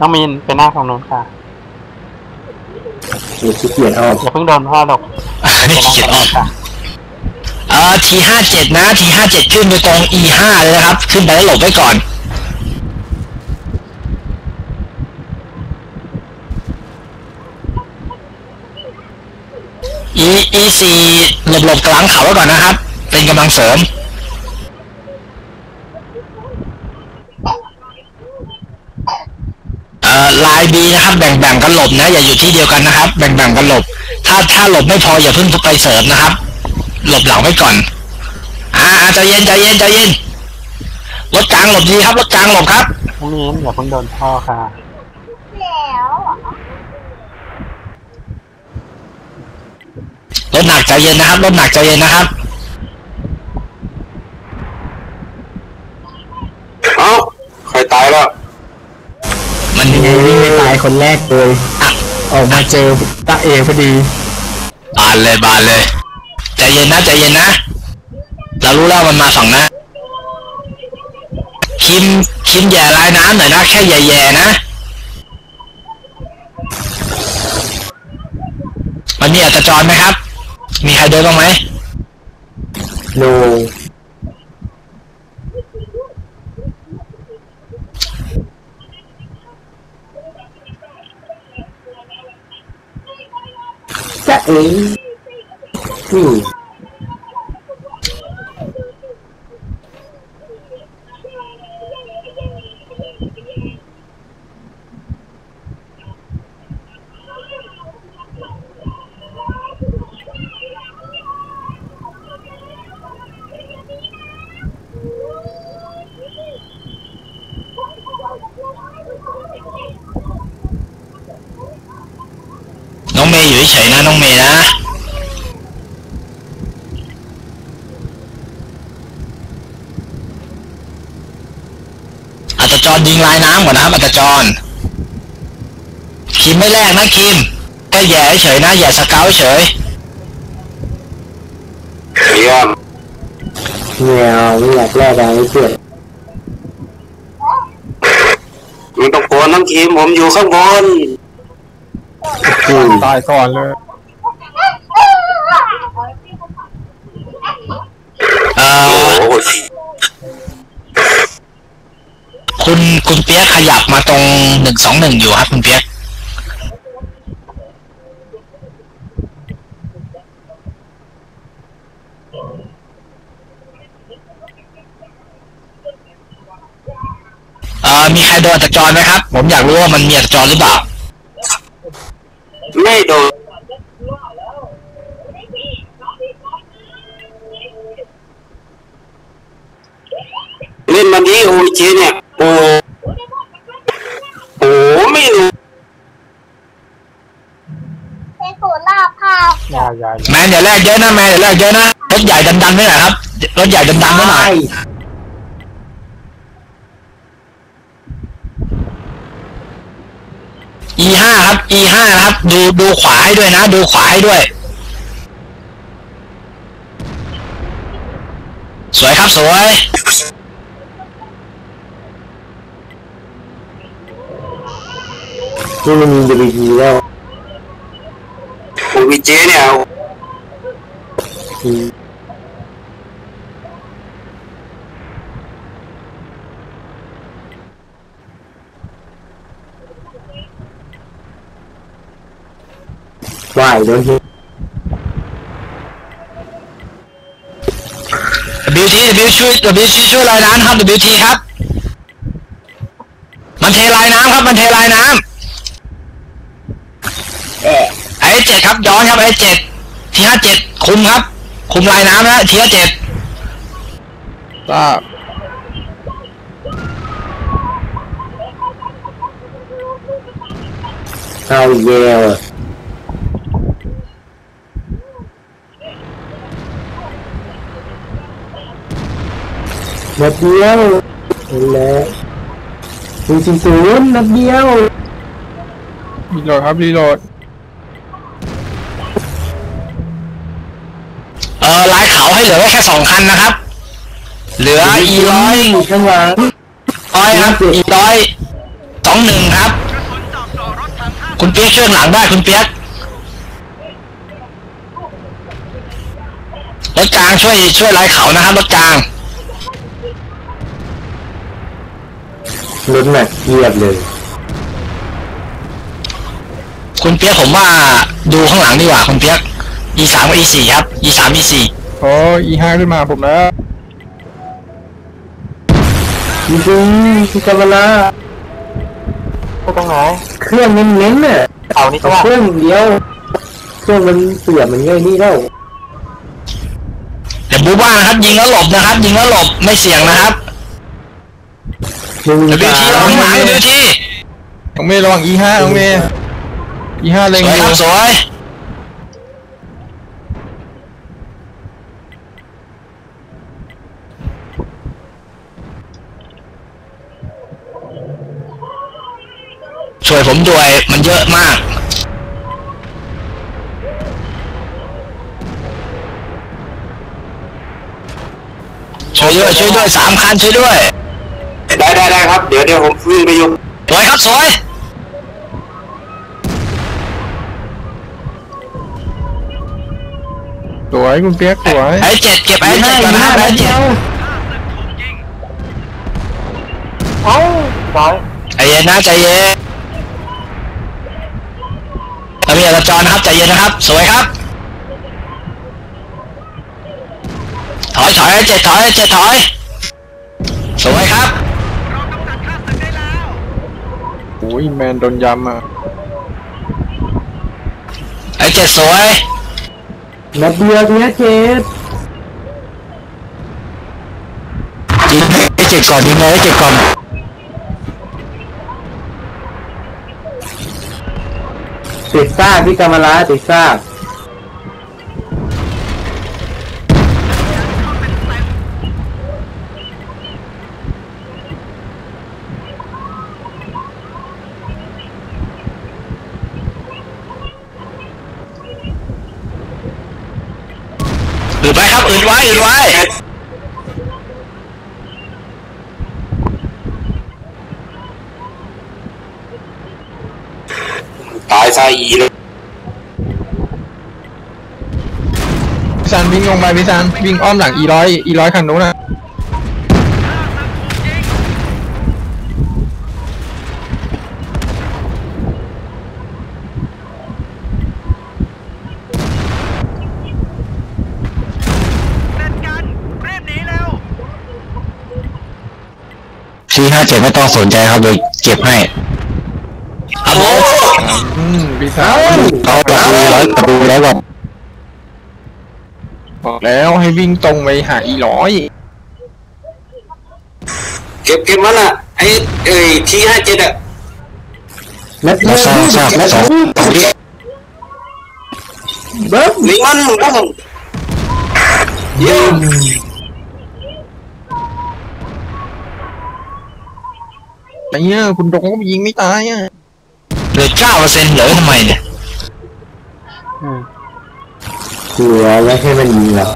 น้องมีนไปหน้าฝั่งโน้นค่ะเดี๋ยวขี้เกียจออกอย่าเพิ่งโดนพ่อหรอกไปนี่หน้าเขียนฝั่งอโน้อกนค่ะเอ่อทีห้าเจ็ดนะทีห้าเจ็ดขึ้นไปตรง e ห้าเลยนะครับ ขึ้นไปแล้วหลบไว้ก่อน e e สี่หลบหลบกลางเขาไว้ก่อนนะครับ เป็นกำลังเสริม เอ่อ ลาย B นะครับแบ่งๆกันหลบนะ อย่าอยู่ที่เดียวกันนะครับ แบ่งๆกันหลบ ถ้าถ้าหลบไม่พออย่าเพิ่งไปเสริมนะครับ หลบหลังไว้ก่อนอ่าอ่าใจเย็นใจเย็นใจเย็นรถกลางหลบดีครับรถกลางหลบครับน้องมีนอย่าเพิ่งโดนพ่อค่ะรถหนักใจเย็นนะครับรถหนักใจเย็นนะครับ เอ้าใครตายแล้ว มัน ยังไงวิ่งไปตาย คนแรกเลยอะออกมาเจอตาเอพอดี บานเลยบานเลยใจเย็นนะใจเย็นนะ เรารู้แล้วมันมาฝั่งหนะคิมคิมแย่ลายน้ำหน่อยนะแค่แย่ๆนะ มันมีอัตจรไหมครับ มีใครเดินบ้างไหมโน จ เมย์อยู่เฉยๆนะน้องเมย์นะอัตจรยิงลายน้ำก่อนนะครับอัตจรคิมไม่แรกนะคิมแค่แย่เฉยๆนะอย่าสเกาเฉยเยี่ยมแมวไม่อยากแลกอะไรเพื่อนไมันต้องกลัวน้องทีมผมอยู่ข้างบนอืม ตายก่อนเลย เอ่โอ้อโหคุณคุณเปียกขยับมาตรงหนึ่งสองหนึ่งอยู่ครับคุณเปียกเอ่อมีใครโดนอัตจรไหมครับ ผมอยากรู้ว่ามันมีอัตจรหรือเปล่า ไม่โดนเล่นมันดีโอเจเนี่ยโอ้โหไม่รู้เป็นศูนย์ลาบค่ะอย่าอย่าแมนอย่าแลกเยอะนะแมนอย่าแลกเยอะนะรถใหญ่ดันๆไว้หน่อยครับรถใหญ่ดันๆไว้หน่อย E5 นะครับ ดูดูขวาให้ด้วยนะ ดูขวาให้ด้วย สวยครับสวย นี่มันมีดีวีแล้ว ผมมีเจเนี่ยอืม ว่ายโดนที่ WT W ช่วย WT ช่วยลายน้ำครับ WT ครับ มันเทลายน้ำครับ มันเทลายน้ำไอ้เจ็ดครับย้อนครับไอ้เจ็ดทีห้าเจ็ดคุมครับ คุมลายน้ำนะทีห้าเจ็ดทราบเอาอีกแล้วอะ นัดเดียวนั่นแหละหนึ่งสี่ศูนย์นัดเดียวรีโหลดครับรีโหลดเออลายเขาให้เหลือไว้แค่สองคันนะครับ เหลืออีร้อยข้างหลังร้อยครับอีร้อยสองหนึ่งครับ คุณเปียกช่วยหลังได้คุณเปียกรถกลางช่วยช่วยไล่เขานะครับรถกลาง รถแม็กเทียบเลย คุณเปียกผมว่าดูข้างหลังดีกว่าคุณเปียก e สามกับ e สี่ครับ e สาม e สี่ขออีห้าขึ้นมาผมแล้วจริงๆพี่กำมะลาไปตรงไหนเครื่องเน้นๆน่ะเอานี่เอาก็เครื่องเดียว เครื่องมันเสียบมันง่ายนี่แล้วเดี๋ยวบูบ้านะครับ ยิงแล้วหลบนะครับ ยิงแล้วหลบไม่เสี่ยงนะครับ หนึ่ง WT สาระวัมงหลัง WT น้องเมย์ระวังอีห้าน้องเมย์อีห้าสเล็งวยอคยู่รับสวยช่วยผมด้วยมันเยอะมาก ช่วยด้วยช่วยด้วยสามคันช่วยด้วย ได้ได้ได้ครับ เดี๋ยวเดี๋ยวผมวิ่งไปอยู่สวยครับสวย สวยคุณเปียกสวยไอ้เจ็ดเก็บไอ้เจ็ดก่อนนะครับไอ้เจ็ดเอ้าร้อยใจเย็นนะใจเย็นตำรวจจราจรนะครับใจเย็นนะครับ สวยครับ ถอยถอยไอ้เจ็ดถอยไอ้เจ็ดถอย สวยครับ โอ้ยแมนโดนยำอะไอ้เจ็ดสวยนัดเดียวเนี้ยเจ็ดยิงไอ้เจ็ดก่อนยิงเลยไอ้เจ็ดก่อนติดซากพี่กำมะลาติดซาก อืดไว้ครับอืดไว้อืดไว้ตายซะอีเลยพี่ซันวิ่งลงไปพี่ซันวิ่งอ้อมหลังอีร้อยอีร้อยคันนู้นน่ะ ทีห้าเจ็ดไม่ต้องสนใจครับเลยเก็บให้ครับผมอืมพี่ซันเอาประตูร้อยประตูร้อยก่อนบอกแล้วให้วิ่งตรงไปหาอีร้อย เก็บเก็บมันอะไอ้เอ้ยทีห้าเจ็ดอะนัดเดียวสองสองนัดสองเดียวเบิ้มลิงมันบ้างเยี่ยม ไอ้เนี่ยคุณดงก็ยิงไม่ตายอะเหลือเก้าเปอร์เซ็นต์เหลือไว้ทำไมเนี่ยกลัวไว้ให้มันยิงเรา